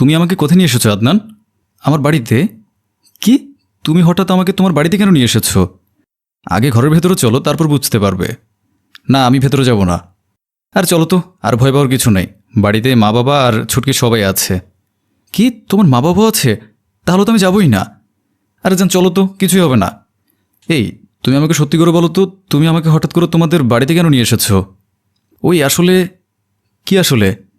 তুমি আমাকে কোথায় নিয়ে এসেছ, আদনান? আমার বাড়িতে? কি? তুমি হঠাৎ আমাকে তোমার বাড়িতে কেন নিয়ে এসেছ? আগে ঘরের ভেতরে চলো, তারপর বুঝতে পারবে। না, আমি ভেতরে যাব না। আর চলো তো, আর ভয় পাওয়ার কিছু নেই। বাড়িতে মা বাবা আর ছুটকি সবাই আছে। কি? তোমার মা বাবা আছে? তাহলে তো আমি যাবই না। আরে যান চলো তো, কিছুই হবে না। এই, তুমি আমাকে সত্যি করে বলো তো, তুমি আমাকে হঠাৎ করে তোমাদের বাড়িতে কেন নিয়ে এসেছ? ওই আসলে, কি আসলে?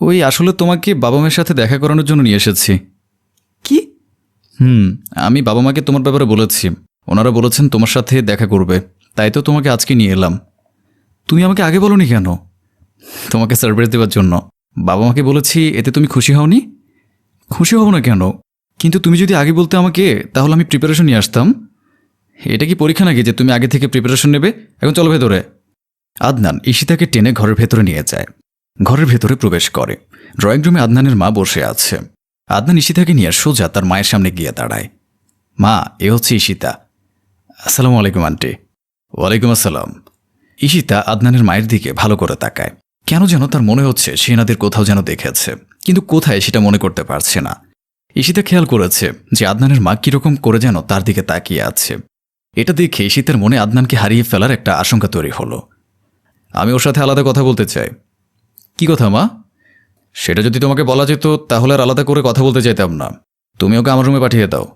ওই আসলে তোমাকে বাবা মায়ের সাথে দেখা করানোর জন্য নিয়ে এসেছি। কি? হুম আমি বাবা মাকে তোমার ব্যাপারে বলেছি। ওনারা বলেছেন তোমার সাথে দেখা করবে। তাই তো তোমাকে আজকে নিয়ে এলাম। তুমি আমাকে আগে বলনি কেন? তোমাকে সারপ্রাইজ দেওয়ার জন্য। বাবা মাকে বলেছি এতে তুমি খুশি হওনি? খুশি হব না কেন? কিন্তু তুমি যদি আগে বলতে আমাকে তাহলে আমি প্রিপারেশন নিয়ে আসতাম। এটা কি পরীক্ষা নাকি যে তুমি আগে থেকে প্রিপারেশন নেবে? এখন চলো ভেতরে। আদনান ঈশিতাকে টেনে ঘরের ভেতরে নিয়ে যায়। ঘরের ভেতরে প্রবেশ করে। ড্রয়িং রুমে আদনানের মা বসে আছে। আদনান ঈশিতাকে নিয়ে সোজা তার মায়ের সামনে গিয়ে দাঁড়ায়। মা, এ হচ্ছে ঈশিতা। আসসালামু আলাইকুম, আন্টি। ওয়ালাইকুম আসসালাম। ঈশিতা আদনানের মায়ের দিকে ভালো করে তাকায়। কেন যেন তার মনে হচ্ছে সে এনাদের কোথাও যেন দেখেছে, কিন্তু কোথায় সেটা মনে করতে পারছে না। ঈশিতা খেয়াল করেছে যে আদনানের মা কীরকম করে যেন তার দিকে তাকিয়ে আছে। এটা দেখে ঈশিতার মনে আদনানকে হারিয়ে ফেলার একটা আশঙ্কা তৈরি হলো। আমি ওর সাথে আলাদা কথা বলতে চাই। কি কথা, মা? সেটা যদি তোমাকে বলা যেত, তাহলে আর আলাদা করে কথা বলতে চাইতাম না। তুমি ওকে আমার রুমে পাঠিয়ে দাও।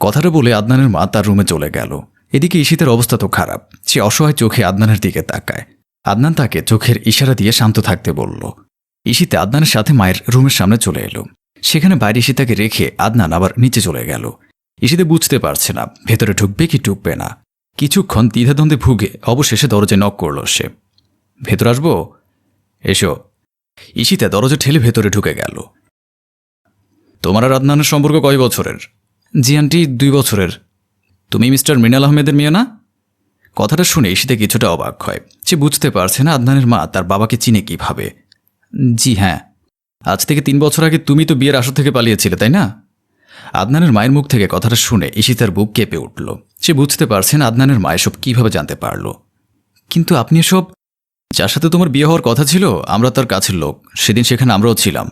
কথাটা বলে আদনানের মা তার রুমে চলে গেল। এদিকে ঈশিতের অবস্থা তো খারাপ। সে অসহায় চোখে আদনানের দিকে তাকায়। আদনান তাকে চোখের ইশারা দিয়ে শান্ত থাকতে বলল। ঈশিতে আদনানের সাথে মায়ের রুমের সামনে চলে এলো। সেখানে বাইরে ঈশিতাকে রেখে আদনান আবার নিচে চলে গেল। ঈশিতে বুঝতে পারছে না, ভেতরে ঢুকবে কি ঢুকবে না। কিছুক্ষণ দ্বিধাদ্বন্দ্বে ভুগে অবশেষে দরজায় নক করল সে। ভেতর আসব? এসো। ঈশিতা দরজা ঠেলে ভেতরে ঢুকে গেল। তোমার আর আদনানের সম্পর্ক কয় বছরের? জি আন্টি, দুই বছরের। তুমি মিস্টার মৃণাল আহমেদের মেয়ে না? কথাটা শুনে ঈশিতা কিছুটা অবাক হয়। সে বুঝতে পারছে না আদনানের মা তার বাবাকে চিনে কীভাবে। জি হ্যাঁ আজ থেকে তিন বছর আগে তুমি তো বিয়ের আসর থেকে পালিয়েছিলে, তাই না? আদনানের মায়ের মুখ থেকে কথাটা শুনে ঈশিতার বুক কেঁপে উঠল। সে বুঝতে পারছেন আদনানের মা এসব কীভাবে জানতে পারল। কিন্তু আপনি এসব যার সাথে তোমার বিয়ে হওয়ার কথা ছিল, আমরা তার কাছের লোক। সেদিন সেখানে আমরাও ছিলাম।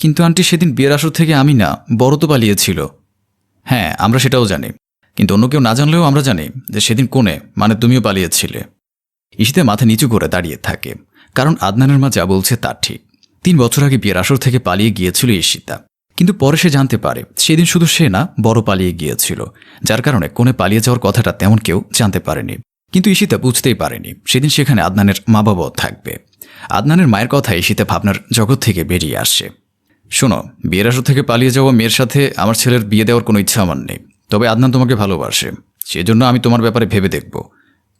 কিন্তু আন্টি, সেদিন বিয়ের আসর থেকে আমি না, বড় তো পালিয়েছিল হ্যাঁ আমরা সেটাও জানি। কিন্তু অন্য কেউ না জানলেও আমরা জানি যে সেদিন কোণে মানে তুমিও পালিয়েছিলে। ঈশিতে মাথা নিচু করে দাঁড়িয়ে থাকে। কারণ আদনানের মা যা বলছে তা ঠিক। তিন বছর আগে বিয়ের আসর থেকে পালিয়ে গিয়েছিল ঈশিতা কিন্তু পরে সে জানতে পারে, সেদিন শুধু সে না, বড় পালিয়ে গিয়েছিল। যার কারণে কোণে পালিয়ে যাওয়ার কথাটা তেমন কেউ জানতে পারেনি। কিন্তু ঈশিতা বুঝতেই পারেনি। সেদিন সেখানে আদনানের মা বাবাও থাকবে। আদনানের মায়ের কথা ঈশিতা ভাবনার জগৎ থেকে বেরিয়ে আসে শোনো, বিয়ের আসর থেকে পালিয়ে যাওয়া মেয়ের সাথে আমার ছেলের বিয়ে দেওয়ার কোনো ইচ্ছা আমার নেই। তবে আদনান তোমাকে ভালোবাসে। সেজন্য আমি তোমার ব্যাপারে ভেবে দেখব।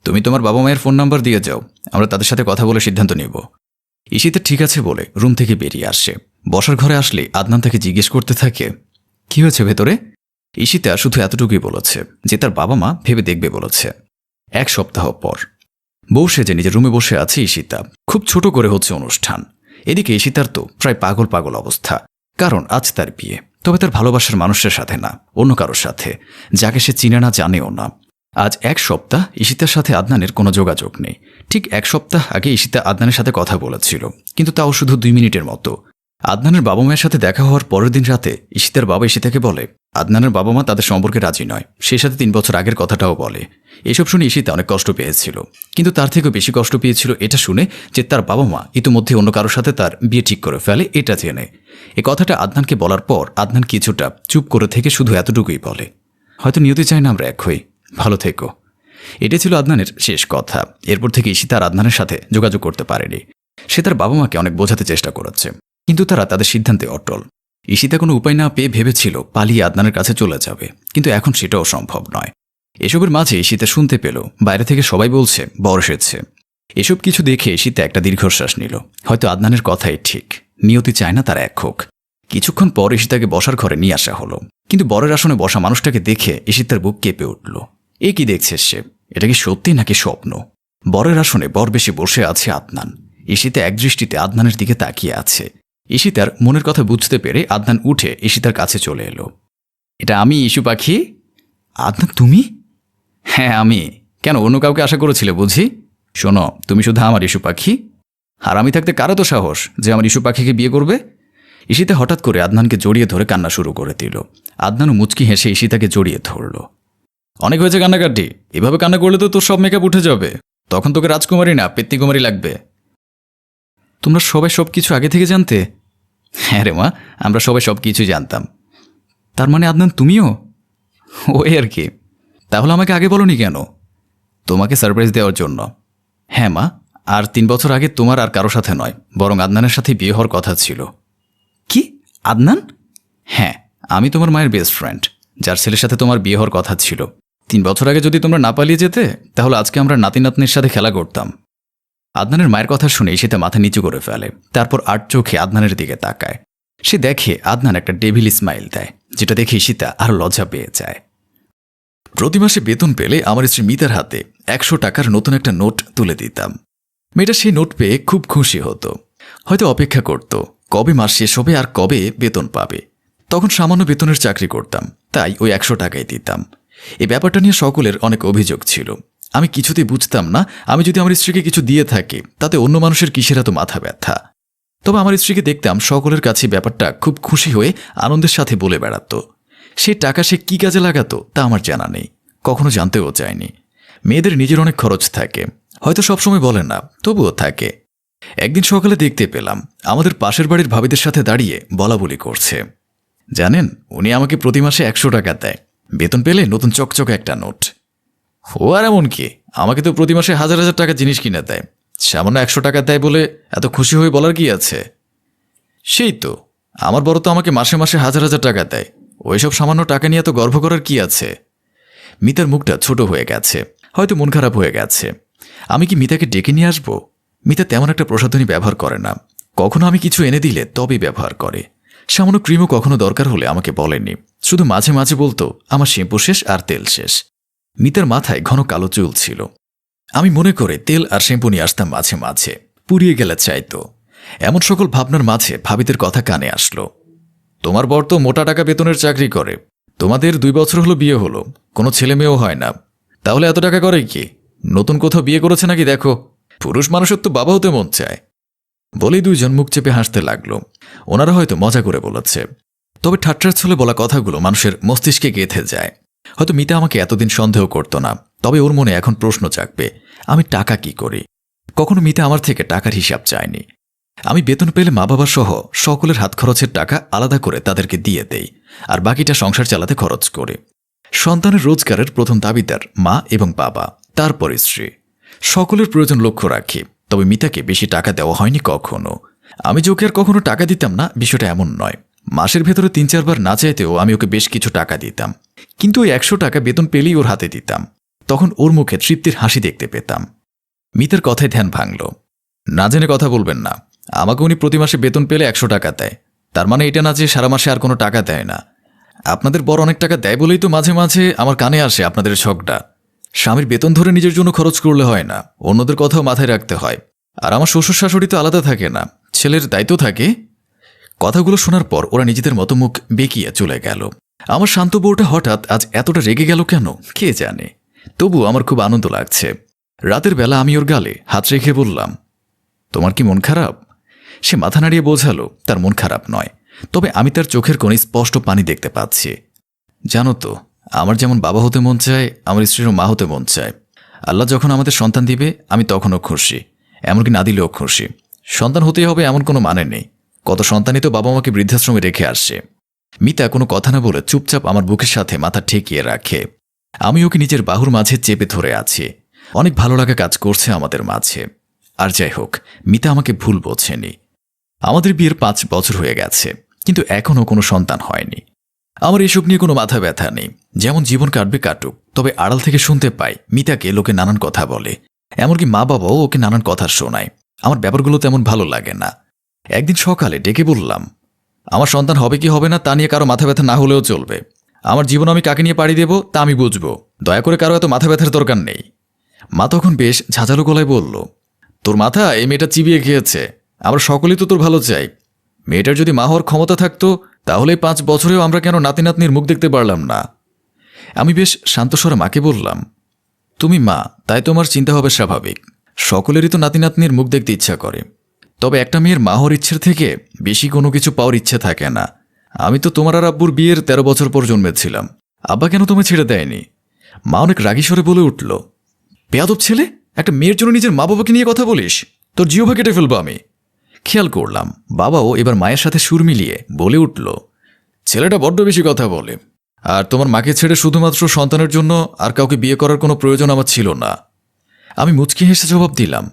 তুমি তোমার বাবা মায়ের ফোন নাম্বার দিয়ে যাও। আমরা তাদের সাথে কথা বলে সিদ্ধান্ত নেব। ঈশিতা ঠিক আছে বলে রুম থেকে বেরিয়ে আসে। বসার ঘরে আসলে আদনান তাকে জিজ্ঞেস করতে থাকে, কি হয়েছে ভেতরে? ঈশিতা শুধু এতটুকুই বলেছে যে তার বাবা মা ভেবে দেখবে বলেছে। এক সপ্তাহ পর। বউ সেজে নিজের রুমে বসে আছে ঈশিতা। খুব ছোট করে হচ্ছে অনুষ্ঠান। এদিকে ঈশিতার তো প্রায় পাগল পাগল অবস্থা। কারণ আজ তার বিয়ে। তবে তার ভালোবাসার মানুষের সাথে না, অন্য কারোর সাথে। যাকে সে চিনে না, জানেও না। আজ এক সপ্তাহ ঈশিতার সাথে আদনানের কোনো যোগাযোগ নেই। ঠিক এক সপ্তাহ আগে ঈশিতা আদনানের সাথে কথা বলেছিল। কিন্তু তাও শুধু দুই মিনিটের মতো। আদনানের বাবা মায়ের সাথে দেখা হওয়ার পরের দিন রাতে ঈশিতার বাবা ঈশিতাকে বলে, আদনানের বাবা মা তাদের সম্পর্কে রাজি নয়। সেই সাথে তিন বছর আগের কথাটাও বলে। এসব শুনে ঈশিতা অনেক কষ্ট পেয়েছিল। কিন্তু তার থেকেও বেশি কষ্ট পেয়েছিল এটা শুনে যে তার বাবা মা ইতিমধ্যে অন্য কারোর সাথে তার বিয়ে ঠিক করে ফেলে, এটা জেনে। এ কথাটা আদনানকে বলার পর আদনান কিছুটা চুপ করে থেকে শুধু এতটুকুই বলে, হয়তো নিয়তি চাই না আমরা এক হই। ভালো থেকো। এটা ছিল আদনানের শেষ কথা। এরপর থেকে ঈশিতা আর আদনানের সাথে যোগাযোগ করতে পারেনি। সে তার বাবা মাকে অনেক বোঝাতে চেষ্টা করেছে। কিন্তু তারা তাদের সিদ্ধান্তে অটল। ঈশিতা কোনো উপায় না পেয়ে ভেবেছিল পালিয়ে আদনানের কাছে চলে যাবে, কিন্তু এখন সেটাও সম্ভব নয়। এসবের মাঝে ঈশিতা শুনতে পেল, বাইরে থেকে সবাই বলছে, বর এসেছে। এসব কিছু দেখে ঈশিতা একটা দীর্ঘশ্বাস নিল। হয়তো আদনানের কথাই ঠিক, নিয়তি চায় না তার এক হোক। কিছুক্ষণ পর ঈশিতাকে বসার ঘরে নিয়ে আসা হলো, কিন্তু বরের আসনে বসা মানুষটাকে দেখে ঈশিতার বুক কেঁপে উঠল। এ কি দেখছে সে? এটা কি সত্যি নাকি স্বপ্ন? বরের আসনে বর বেশি বসে আছে আদনান। ঈশিতা একদৃষ্টিতে আদনানের দিকে তাকিয়ে আছে। ঈশিতার মনের কথা বুঝতে পেরে আদনান উঠে ঈশিতার কাছে চলে এলো। এটা আমি ইস্যু পাখি? আদনান, তুমি? হ্যাঁ আমি। কেন, অন্য কাউকে আশা করেছিলে বুঝি? শোনো, তুমি শুধু আমার ইস্যু পাখি। আর আমি থাকতে কারও তো সাহস যে আমার ইস্যু পাখিকে বিয়ে করবে? ঈশিতা হঠাৎ করে আদনানকে জড়িয়ে ধরে কান্না শুরু করে দিল। আদনানও মুচকি হেসে ঈশিতাকে জড়িয়ে ধরল। অনেক হয়েছে কান্নাকাটি। এভাবে কান্না করলে তো তোর সব মেকআপ উঠে যাবে। তখন তোকে রাজকুমারী না পেত্তিকুমারী লাগবে। তোমরা সবাই সব কিছু আগে থেকে জানতে? হ্যাঁ রে মা, আমরা সবাই সব কিছু জানতাম। তার মানে আদনান, তুমিও? ওই আর কি। তাহলে আমাকে আগে বলনি কেন? তোমাকে সারপ্রাইজ দেওয়ার জন্য। হ্যাঁ মা, আর তিন বছর আগে তোমার আর কারও সাথে নয়, বরং আদনানের সাথে বিয়ে হওয়ার কথা ছিল। কি? আদনান? হ্যাঁ আমি তোমার মায়ের বেস্ট ফ্রেন্ড যার ছেলের সাথে তোমার বিয়ে হওয়ার কথা ছিল। তিন বছর আগে যদি তোমরা না পালিয়ে যেতে, তাহলে আজকে আমরা নাতি নাতনির সাথে খেলা করতাম। আদনানের মায়ের কথা শুনে সেটা মাথা নিচু করে ফেলে, তারপর আট চোখে আদনানের দিকে তাকায়। সে দেখে আদনান একটা ডেভিল স্মাইল দেয়, যেটা দেখে ঈশিতা আর লজ্জা পেয়ে যায়। প্রতি মাসে বেতন পেলে আমার স্ত্রী মিতার হাতে একশো টাকার নতুন একটা নোট তুলে দিতাম। মেয়েটা সেই নোট পেয়ে খুব খুশি হতো। হয়তো অপেক্ষা করত, কবে মাস শেষ হবে আর কবে বেতন পাবে। তখন সামান্য বেতনের চাকরি করতাম, তাই ওই একশো টাকাই দিতাম। এই ব্যাপারটা নিয়ে সকলের অনেক অভিযোগ ছিল। আমি কিছুতেই বুঝতাম না, আমি যদি আমার স্ত্রীকে কিছু দিয়ে থাকি, তাতে অন্য মানুষের কিসের এত মাথা ব্যথা? তবে আমার স্ত্রীকে দেখতাম সকলের কাছে ব্যাপারটা খুব খুশি হয়ে আনন্দের সাথে বলে বেড়াতো। সেই টাকা সে কী কাজে লাগাতো, তা আমার জানা নেই। কখনো জানতেও চায়নি। মেয়েদের নিজের অনেক খরচ থাকে। হয়তো সবসময় বলে না, তবুও থাকে। একদিন সকালে দেখতে পেলাম, আমাদের পাশের বাড়ির ভাবিদের সাথে দাঁড়িয়ে বলা বলি করছে। জানেন, উনি আমাকে প্রতি মাসে একশো টাকা দেয়। বেতন পেলে নতুন চকচকে একটা নোট। ও আর এমন কি? আমাকে তো প্রতি মাসে হাজার হাজার টাকা জিনিস কিনে দেয়। সামান্য একশো টাকা দেয় বলে এত খুশি হয়ে বলার কি আছে? সেই তো। আমার বড় তো আমাকে মাসে মাসে হাজার হাজার টাকা দেয়। ওইসব সামান্য টাকা নিয়ে এত গর্ব করার কি আছে? মিতার মুখটা ছোট হয়ে গেছে। হয়তো মন খারাপ হয়ে গেছে। আমি কি মিতাকে ডেকে নিয়ে আসব? মিতা তেমন একটা প্রসাধনী ব্যবহার করে না। কখনো আমি কিছু এনে দিলে তবেই ব্যবহার করে। সামান্য ক্রিমও কখনো দরকার হলে আমাকে বলেনি। শুধু মাঝে মাঝে বলতো, আমার শ্যাম্পু শেষ আর তেল শেষ। মিতার মাথায় ঘন কালো চুল ছিল। আমি মনে করে তেল আর শ্যাম্পু নিয়ে আসতাম মাঝে মাঝে। পুড়িয়ে গেলে চাইতো। এমন সকল ভাবনার মাঝে ভাবিদের কথা কানে আসলো। তোমার বর তো মোটা টাকা বেতনের চাকরি করে। তোমাদের দুই বছর হলো বিয়ে হলো। কোনো ছেলে মেয়েও হয় না। তাহলে এত টাকা করে কি? নতুন কোথাও বিয়ে করেছে নাকি দেখো? পুরুষ মানুষের তো বাবা হতে মন চায়। বলেই দুইজন মুখ চেপে হাসতে লাগল। ওনারা হয়তো মজা করে বলেছে। তবে ঠাট্টার ছলে বলা কথাগুলো মানুষের মস্তিষ্কে গেঁথে যায়। হয়তো মিতা আমাকে এতদিন সন্দেহ করতো না, তবে ওর মনে এখন প্রশ্ন জাগবে, আমি টাকা কি করি? কখনো মিতা আমার থেকে টাকার হিসাব চায়নি। আমি বেতন পেলে মা বাবা সহ সকলের হাত খরচের টাকা আলাদা করে তাদেরকে দিয়ে দেই, আর বাকিটা সংসার চালাতে খরচ করে। সন্তানের রোজগারের প্রথম দাবিদার মা এবং বাবা তারপর স্ত্রী। সকলের প্রয়োজন লক্ষ্য রাখি, তবে মিতাকে বেশি টাকা দেওয়া হয়নি কখনো। আমি যে ওকে আর কখনো টাকা দিতাম না, বিষয়টা এমন নয়। মাসের ভেতরে তিন চারবার না চাইতেও আমি ওকে বেশ কিছু টাকা দিতাম। কিন্তু ওই একশো টাকা বেতন পেলেই ওর হাতে দিতাম। তখন ওর মুখে তৃপ্তির হাসি দেখতে পেতাম। মিতার কথায় ধ্যান ভাঙল। না জেনে কথা বলবেন না। আমাকে উনি প্রতি মাসে বেতন পেলে একশো টাকা দেয়। তার মানে এটা না যে সারা মাসে আর কোনো টাকা দেয় না। আপনাদের বড় অনেক টাকা দেয় বলেই তো মাঝে মাঝে আমার কানে আসে আপনাদের শখটা। স্বামীর বেতন ধরে নিজের জন্য খরচ করলে হয় না। অন্যদের কথাও মাথায় রাখতে হয়। আর আমার শ্বশুর শাশুড়ি তো আলাদা থাকে না। ছেলের দায়িত্ব থাকে। কথাগুলো শোনার পর ওরা নিজেদের মতো মুখ বেঁকিয়ে চলে গেল। আমার শান্ত বউটা হঠাৎ আজ এতটা রেগে গেল কেন? কে জানে? তবু আমার খুব আনন্দ লাগছে। রাতের বেলা আমি ওর গালে হাত রেখে বললাম, তোমার কি মন খারাপ? সে মাথা নাড়িয়ে বোঝালো, তার মন খারাপ নয়। তবে আমি তার চোখের কোণে স্পষ্ট পানি দেখতে পাচ্ছি। জানো তো, আমার যেমন বাবা হতে মন চায়, আমার স্ত্রীরও মা হতে মন চায়। আল্লাহ যখন আমাদের সন্তান দিবে, আমি তখনও খুশি। এমনকি না দিলেও খুশি। সন্তান হতেই হবে এমন কোনো মানে নেই। কত সন্তানই তো বাবা মাকে বৃদ্ধাশ্রমে রেখে আসছে মিতা কোনো কথা না বলে চুপচাপ আমার বুকের সাথে মাথা ঠেকিয়ে রাখে। আমি ওকে নিজের বাহুর মাঝে চেপে ধরে আছি। অনেক ভালো লাগা কাজ করছে আমাদের মাঝে। আর যাই হোক, মিতা আমাকে ভুল বোঝেনি। আমাদের বিয়ের পাঁচ বছর হয়ে গেছে, কিন্তু এখনও কোনো সন্তান হয়নি। আমার এসব নিয়ে কোনো মাথা ব্যথা নেই। যেমন জীবন কাটবে কাটুক, তবে আড়াল থেকে শুনতে পাই, মিতাকে লোকে নানান কথা বলে। এমনকি মা বাবাও ওকে নানান কথা শোনায়। আমার ব্যাপারগুলো তেমন ভালো লাগে না। একদিন সকালে ডেকে বললাম আমার সন্তান হবে কি হবে না তা নিয়ে কারও মাথা ব্যথা না হলেও চলবে। আমার জীবন আমি কাকে নিয়ে পাড়ি দেব তা আমি বুঝব। দয়া করে কারও এত মাথা ব্যথার দরকার নেই। মা তখন বেশ ঝাঁঝালো গলায় বলল, তোর মাথা এই মেয়েটা চিবিয়ে খেয়েছে। আমরা সকলেই তো তোর ভালো চাই। মেয়েটার যদি মা হওয়ার ক্ষমতা থাকতো, তাহলে পাঁচ বছরেও আমরা কেন নাতি নাতনির মুখ দেখতে পারলাম না? আমি বেশ শান্তস্বরে মাকে বললাম, তুমি মা, তাই তোমার চিন্তা হবে স্বাভাবিক। সকলেরই তো নাতি নাতনির মুখ দেখতে ইচ্ছা করে। তবে একটা মেয়ের মা হওয়ার ইচ্ছের থেকে বেশি কোনো কিছু পাওয়ার ইচ্ছে থাকে না। আমি তো তোমার আর আব্বুর বিয়ের তেরো বছর পর জন্মেছিলাম। আব্বা কেন তুমি ছেড়ে দেয়নি? মা অনেক রাগী স্বরে বলে উঠল পেয়াদব ছেলে, একটা মেয়ের জন্য নিজের মা বাবাকে নিয়ে কথা বলিস? তোর জিওভা কেটে ফেলব আমি। খেয়াল করলাম, বাবাও এবার মায়ের সাথে সুর মিলিয়ে বলে উঠল, ছেলেটা বড্ড বেশি কথা বলে। আর তোমার মাকে ছেড়ে শুধুমাত্র সন্তানের জন্য আর কাউকে বিয়ে করার কোনো প্রয়োজন আমার ছিল না। আমি মুচকি হেসে জবাব দিলাম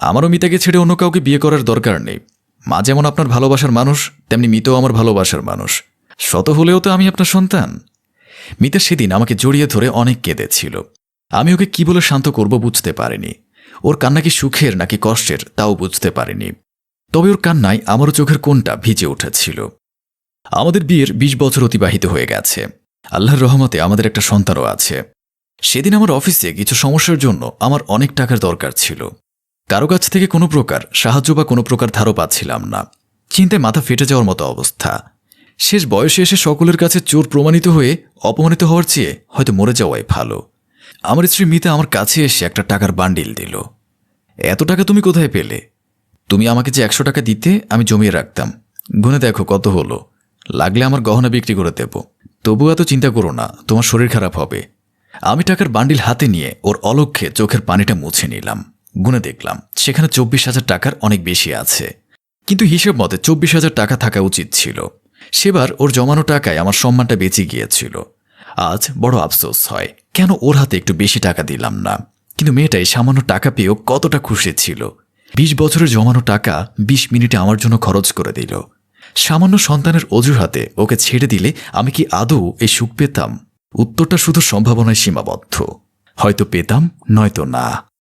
আমারও মিতাকে ছেড়ে অন্য কাউকে বিয়ে করার দরকার নেই। মা যেমন আপনার ভালোবাসার মানুষ, তেমনি মিতাও আমার ভালোবাসার মানুষ। শত হলেও তো আমি আপনার সন্তান। মিতা সেদিন আমাকে জড়িয়ে ধরে অনেক কেঁদেছিল। আমি ওকে কি বলে শান্ত করব বুঝতে পারিনি। ওর কান্না কি সুখের নাকি কষ্টের, তাও বুঝতে পারিনি। তবে ওর কান্নায় আমারও চোখের কোনটা ভিজে উঠেছিল। আমাদের বিয়ের ২০ বছর অতিবাহিত হয়ে গেছে। আল্লাহর রহমতে আমাদের একটা সন্তানও আছে। সেদিন আমার অফিসে কিছু সমস্যার জন্য আমার অনেক টাকার দরকার ছিল। কারও কাছ থেকে কোনো প্রকার সাহায্য বা কোনো প্রকার ধারও পাচ্ছিলাম না। চিন্তায় মাথা ফেটে যাওয়ার মতো অবস্থা। শেষ বয়সে এসে সকলের কাছে চোর প্রমাণিত হয়ে অপমানিত হওয়ার চেয়ে হয়তো মরে যাওয়াই ভালো। আমার স্ত্রী মিতা আমার কাছে এসে একটা টাকার বান্ডিল দিল। এত টাকা তুমি কোথায় পেলে? তুমি আমাকে যে একশো টাকা দিতে, আমি জমিয়ে রাখতাম। গুনে দেখো কত হলো। লাগলে আমার গহনা বিক্রি করে দেব। তবু এত চিন্তা করো না, তোমার শরীর খারাপ হবে। আমি টাকার বান্ডিল হাতে নিয়ে ওর অলক্ষ্যে চোখের পানিটা মুছে নিলাম। গুনে দেখলাম, সেখানে চব্বিশ হাজার টাকার অনেক বেশি আছে। কিন্তু হিসেব মতে চব্বিশ হাজার টাকা থাকা উচিত ছিল। সেবার ওর জমানো টাকায় আমার সম্মানটা বেঁচে গিয়েছিল। আজ বড় আফসোস হয়, কেন ওর হাতে একটু বেশি টাকা দিলাম না? কিন্তু মেয়েটাই সামান্য টাকা পেয়েও কতটা খুশি ছিল। বিশ বছরের জমানো টাকা বিশ মিনিটে আমার জন্য খরচ করে দিল। সামান্য সন্তানের অজুহাতে ওকে ছেড়ে দিলে আমি কি আদৌ এই সুখ পেতাম? উত্তরটা শুধু সম্ভাবনায় সীমাবদ্ধ। হয়তো পেতাম, নয়তো না।